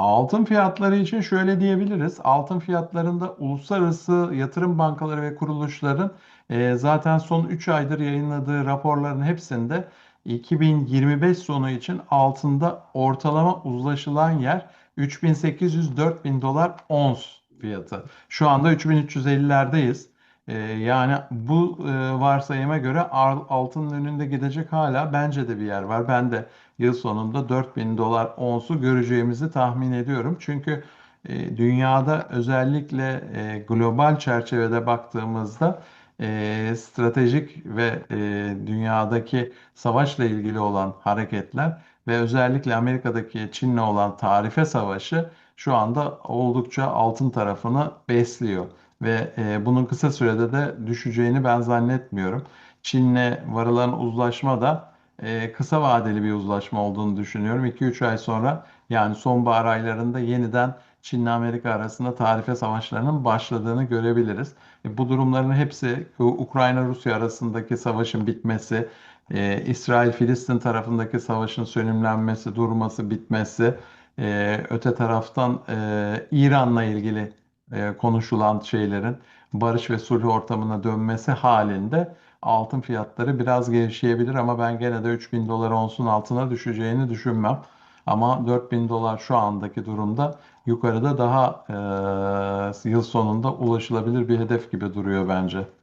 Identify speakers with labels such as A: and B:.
A: Altın fiyatları için şöyle diyebiliriz. Altın fiyatlarında uluslararası yatırım bankaları ve kuruluşların e, zaten son 3 aydır yayınladığı raporların hepsinde 2025 sonu için altında ortalama uzlaşılan yer 3800-4000 dolar ons fiyatı. Şu anda 3350'lerdeyiz. E, yani bu e, varsayıma göre al- altının önünde gidecek hala bence de bir yer var. Ben de yıl sonunda 4000 dolar onsu göreceğimizi tahmin ediyorum. Çünkü e, dünyada özellikle e, global çerçevede baktığımızda stratejik ve dünyadaki savaşla ilgili olan hareketler ve özellikle Amerika'daki Çin'le olan tarife savaşı şu anda oldukça altın tarafını besliyor ve e, bunun kısa sürede de düşeceğini ben zannetmiyorum. Çin'le varılan uzlaşma da e, kısa vadeli bir uzlaşma olduğunu düşünüyorum. 2-3 ay sonra yani sonbahar aylarında yeniden Çin'le Amerika arasında tarife savaşlarının başladığını görebiliriz. E, bu durumların hepsi Ukrayna-Rusya arasındaki savaşın bitmesi, e, İsrail-Filistin tarafındaki savaşın sönümlenmesi, durması, bitmesi, e, öte taraftan e, İran'la ilgili e, konuşulan şeylerin barış ve sulh ortamına dönmesi halinde altın fiyatları biraz gevşeyebilir ama ben gene de 3000 dolar onsun altına düşeceğini düşünmem. Ama 4000 dolar şu andaki durumda yukarıda daha e, yıl sonunda ulaşılabilir bir hedef gibi duruyor bence.